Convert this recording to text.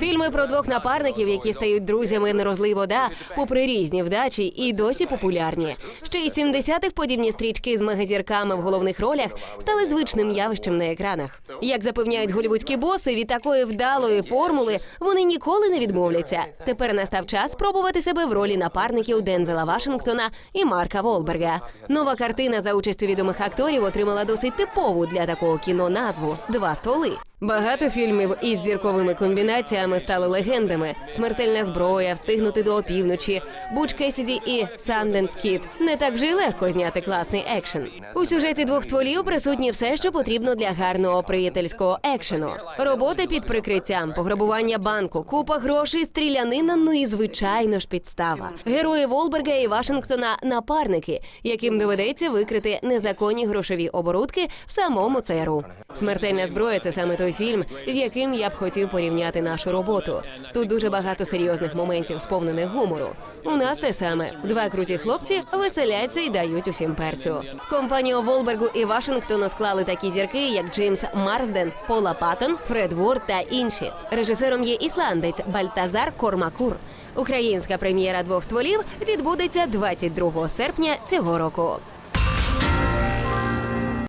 Фільми про двох напарників, які стають друзями не вода, попри різні вдачі, і досі популярні. Ще й 70-х подібні стрічки з мегазірками в головних ролях стали звичним явищем на екранах. Як запевняють голівудські боси, від такої вдалої формули вони ніколи не відмовляться. Тепер настав час спробувати себе в ролі напарників Дензела Вашингтона і Марка Волберга. Нова картина за участю відомих акторів отримала досить типову для такого кіно назву Два стволи. Багато фільмів із зірковими комбінаціями стали легендами: смертельна зброя, встигнути до опівночі, Буч Кесіді і Санденс Кіт. Не так вже й легко зняти класний екшен. У сюжеті двох стволів присутні все, що потрібно для гарного приятельського екшену. Роботи під прикриттям, пограбування банку, купа грошей, стрілянина, ну і звичайно ж підстава. Герої Волберга і Вашингтона напарники, яким доведеться викрити незаконні грошові оборудки в самому ЦРУ. Смертельна зброя це саме той фільм, з яким я б хотів порівняти нашу роботу. Тут дуже багато серйозних моментів, сповнених гумору. У нас те саме два круті хлопці веселяться і дають усім перцю. Компанію Волбергу і Вашингтону склали такі зірки, як Джеймс Марсден, Пола Паттон, Фред Ворд та інші. Режисером є ісландець Бальтазар Кормакур. Українська прем'єра двох стволів відбудеться 22 серпня цього року.